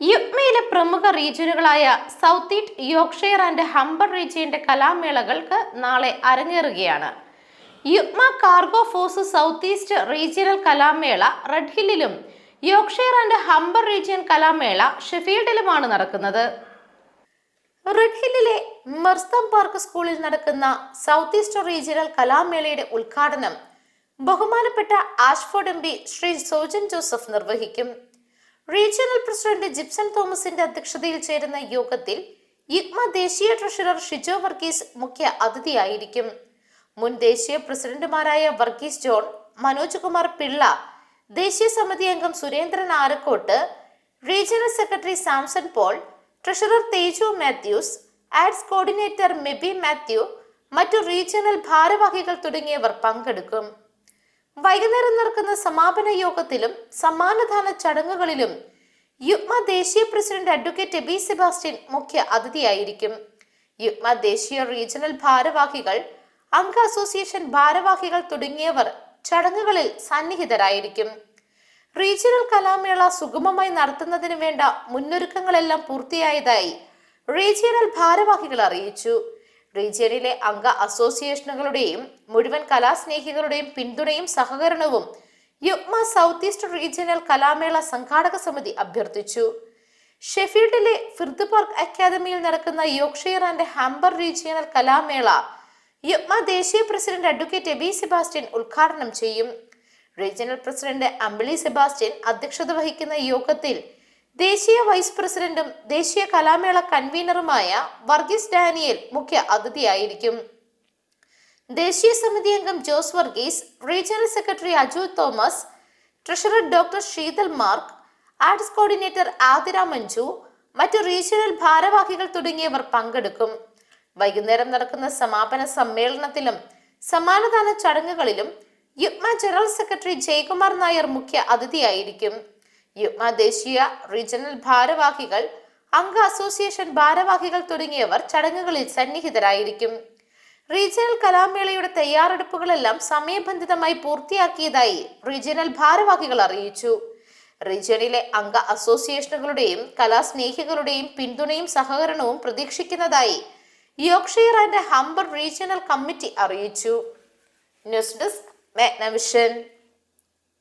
യുഗ്മയിലെ പ്രമുഖ റീജിയനുകളായ South East Yorkshire and Humber റീജിയന്റെ കലാമേളകൾക്ക് നാളെ അരങ്ങേറുകയാണ്. UUKMA cargo force South East regional Kalamela red ഹില്ലിലും Yorkshire and Humber region Kalamela ഷെഫീൽഡിലുമാണ് നടക്കുന്നത്. Red ഹില്ലിലെ മെർസ്തം park സ്കൂളിൽ നടക്കുന്ന south east regional കലാമേളയുടെ ഉദ്ഘാടനം ബഹുമാനപ്പെട്ട Ashford M P Shri Sojan Joseph നിർവഹിക്കും. റീജിയണൽ പ്രസിഡന്റ് ജിപ്സൺ തോമസിന്റെ അധ്യക്ഷതയിൽ ചേരുന്ന യോഗത്തിൽ ഇഗ്മ ദേശീയ ട്രഷറർ ഷിജോ വർഗീസ് മുഖ്യ അതിഥിയായിരിക്കും. മുൻ ദേശീയ പ്രസിഡന്റുമാരായ വർഗീസ് ജോൺ മനോജ് കുമാർ പിള്ള ദേശീയ സമിതി അംഗം Surendran Arakkot regional secretary Samson Paul treasurer Theju Mathews arts coordinator Meby Mathew മറ്റു റീജിയണൽ ഭാരവാഹികൾ തുടങ്ങിയവർ പങ്കെടുക്കും. വൈകുന്നേരം നടക്കുന്ന സമാപന യോഗത്തിലും സമ്മാനദാന ചടങ്ങുകളിലും യുഗ്മ ദേശീയ പ്രസിഡന്റ് അഡ്വക്കേറ്റ് ബി സെബാസ്റ്റ്യൻ മുഖ്യ അതിഥിയായിരിക്കും. യുഗ്മ ദേശീയ റീജിയണൽ ഭാരവാഹികൾ അംഗ അസോസിയേഷൻ ഭാരവാഹികൾ തുടങ്ങിയവർ ചടങ്ങുകളിൽ സന്നിഹിതരായിരിക്കും. റീജിയണൽ കലാമേള സുഗമമായി നടത്തുന്നതിന് വേണ്ട മുന്നൊരുക്കങ്ങളെല്ലാം പൂർത്തിയായതായി റീജിയണൽ ഭാരവാഹികൾ അറിയിച്ചു. റീജിയണിലെ അംഗ അസോസിയേഷനുകളുടെയും മുഴുവൻ കലാസ്നേഹികളുടെയും പിന്തുണയും സഹകരണവും യുഗ്മ സൗത്ത് ഈസ്റ്റ് റീജിയണൽ കലാമേള സംഘാടക സമിതി അഭ്യർത്ഥിച്ചു. ഷെഫീൽഡിലെ ഫിർദ് പാർക്ക് അക്കാദമിയിൽ നടക്കുന്ന യോക്ഷയർ ആൻഡ് ഹാംബർ റീജിയണൽ കലാമേള യുഗ്മ ദേശീയ പ്രസിഡന്റ് അഡ്വക്കേറ്റ് എബി സെബാസ്റ്റ്യൻ ഉദ്ഘാടനം ചെയ്യും. റീജിയണൽ പ്രസിഡന്റ് അമ്പിളി സെബാസ്റ്റ്യൻ അധ്യക്ഷത വഹിക്കുന്ന യോഗത്തിൽ ദേശീയ വൈസ് പ്രസിഡന്റും ദേശീയ കലാമേള കൺവീനറുമായ വർഗീസ് ഡാനിയൽ മുഖ്യ അതിഥിയായിരിക്കും. ദേശീയ സമിതി അംഗം Jose Varghese regional secretary Aju Thomas treasurer doctor Sheethal Mark arts coordinator Athira Manju മറ്റു റീജിയണൽ ഭാരവാഹികൾ തുടങ്ങിയവർ പങ്കെടുക്കും. വൈകുന്നേരം നടക്കുന്ന സമാപന സമ്മേളനത്തിലും സമ്മാനദാന ചടങ്ങുകളിലും യുഗ്മ ജനറൽ സെക്രട്ടറി ജയകുമാർ നായർ മുഖ്യ അതിഥിയായിരിക്കും. യുഗ്മ ദേശീയ റീജിയണൽ ഭാരവാഹികൾ അംഗ അസോസിയേഷൻ ഭാരവാഹികൾ തുടങ്ങിയവർ ചടങ്ങുകളിൽ സന്നിഹിതരായിരിക്കും. റീജിയണൽ കലാമേളയുടെ തയ്യാറെടുപ്പുകളെല്ലാം സമയബന്ധിതമായി പൂർത്തിയാക്കിയതായി റീജിയണൽ ഭാരവാഹികൾ അറിയിച്ചു. റീജിയണിലെ അംഗ അസോസിയേഷനുകളുടെയും കലാസ്നേഹികളുടെയും പിന്തുണയും സഹകരണവും പ്രതീക്ഷിക്കുന്നതായി Yorkshire and Humber regional committee അറിയിച്ചു. News desk Magnavision.